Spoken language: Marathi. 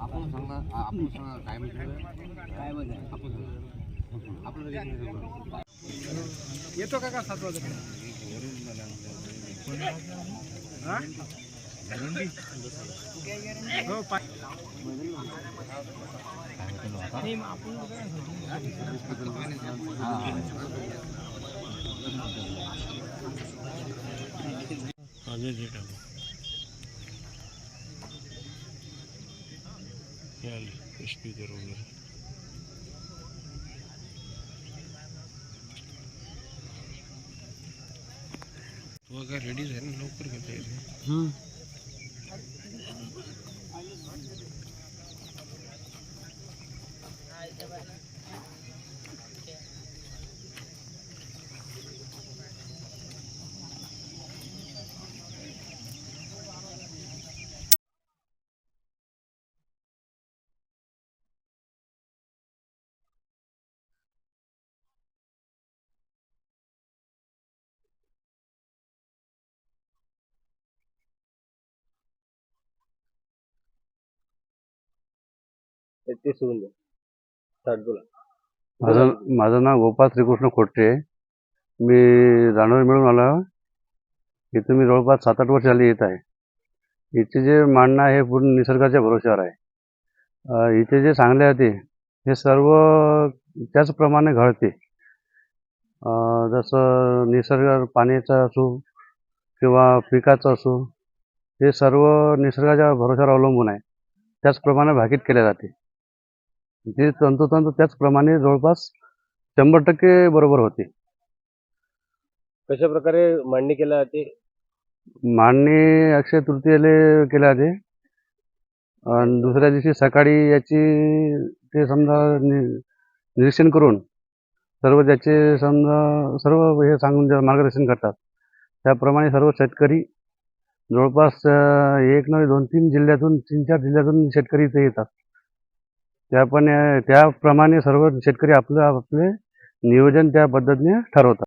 आपण सांगणार आपण सांगणार काय म्हणजे? काय म्हणजे? आपण सांगणार. येतो का का सात वाजता? हा? हो पा- नाही, मग आपण काय स्पीकर वगैरे तो काय रेडीच आहे ना माझं माझं नाव गोपाल श्रीकृष्ण खोटे आहे मी रानोर मिळून आलो इथं मी जवळपास सात आठ वर्ष झाली येत आहे. इथे जे मांडणं आहे हे पूर्ण निसर्गाच्या भरोश्यावर आहे. अं, इथे जे सांगले होते हे सर्व त्याचप्रमाणे घडते. अं, जसं निसर्ग पाण्याचं असो किंवा पिकाचं असो हे सर्व निसर्गाच्या भरोश्यावर अवलंबून आहे. त्याचप्रमाणे भाकीत केल्या जाते. ते तंतोतंत त्याचप्रमाणे जवळपास शंभर टक्के बरोबर होते. कशा प्रकारे मांडणी केल्या जाते मांडणी अक्षय तृतीयेला केल्या जाते आणि दुसऱ्या दिवशी सकाळी याची ते समजा नि निरीक्षण करून सर्व त्याचे समजा सर्व हे सांगून जे मार्गदर्शन करतात. त्याप्रमाणे सर्व शेतकरी जवळपास एक नव्हे दोन तीन जिल्ह्यातून तीन चार जिल्ह्यातून शेतकरी इथे येतात. त्या पण त्याप्रमाणे सर्व शेतकरी आपलं आपले नियोजन त्या पद्धतीने ठरवतात.